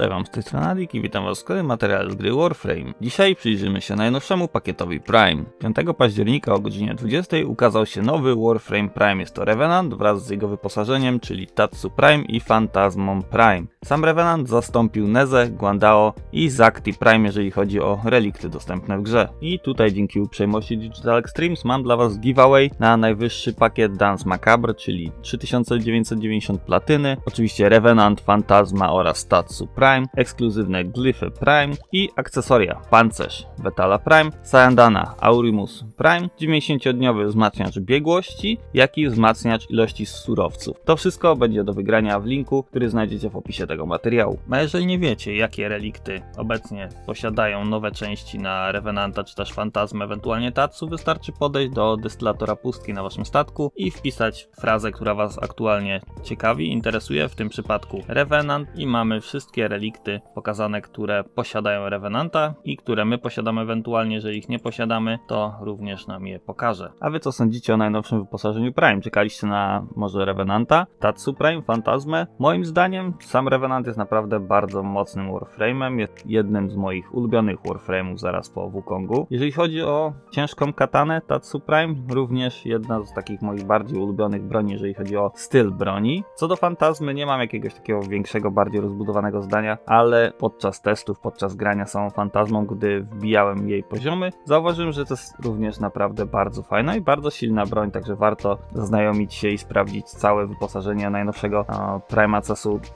Cześć wam, z tej strony i witam was w kolejnym materiale z gry Warframe. Dzisiaj przyjrzymy się najnowszemu pakietowi Prime. 5 października o godzinie 20 ukazał się nowy Warframe Prime. Jest to Revenant wraz z jego wyposażeniem, czyli Tatsu Prime i Phantasmon Prime. Sam Revenant zastąpił Nezę, Guandao i Zakti Prime, jeżeli chodzi o relikty dostępne w grze. I tutaj dzięki uprzejmości Digital Extremes mam dla was giveaway na najwyższy pakiet Dance Macabre, czyli 3990 platyny, oczywiście Revenant, Phantasma oraz Tatsu Prime, ekskluzywne glyfy Prime i akcesoria pancerz Betala Prime, Sayandana Aurimus Prime, 90-dniowy wzmacniacz biegłości, jak i wzmacniacz ilości surowców. To wszystko będzie do wygrania w linku, który znajdziecie w opisie tego materiału. A jeżeli nie wiecie, jakie relikty obecnie posiadają nowe części na Revenanta czy też Phantasmę, ewentualnie Tatsu, wystarczy podejść do destylatora pustki na waszym statku i wpisać frazę, która was aktualnie ciekawi, interesuje, w tym przypadku Revenant i mamy wszystkie relikty pokazane, które posiadają Revenanta i które my posiadamy ewentualnie, jeżeli ich nie posiadamy, to również nam je pokaże. A wy co sądzicie o najnowszym wyposażeniu Prime? Czekaliście na może Revenanta, Tatsu Prime, Fantasmę? Moim zdaniem sam Revenant jest naprawdę bardzo mocnym Warframe'em, jest jednym z moich ulubionych Warframe'ów zaraz po Wukongu. Jeżeli chodzi o ciężką katanę Tatsu Prime, również jedna z takich moich bardziej ulubionych broni, jeżeli chodzi o styl broni. Co do Fantazmy nie mam jakiegoś takiego większego, bardziej rozbudowanego zdania, ale podczas testów, podczas grania samą Fantazmą, gdy wbijałem jej poziomy, zauważyłem, że to jest również naprawdę bardzo fajna i bardzo silna broń, także warto zaznajomić się i sprawdzić całe wyposażenie najnowszego Prima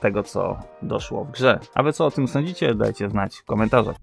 tego co doszło w grze. A wy co o tym sądzicie? Dajcie znać w komentarzach.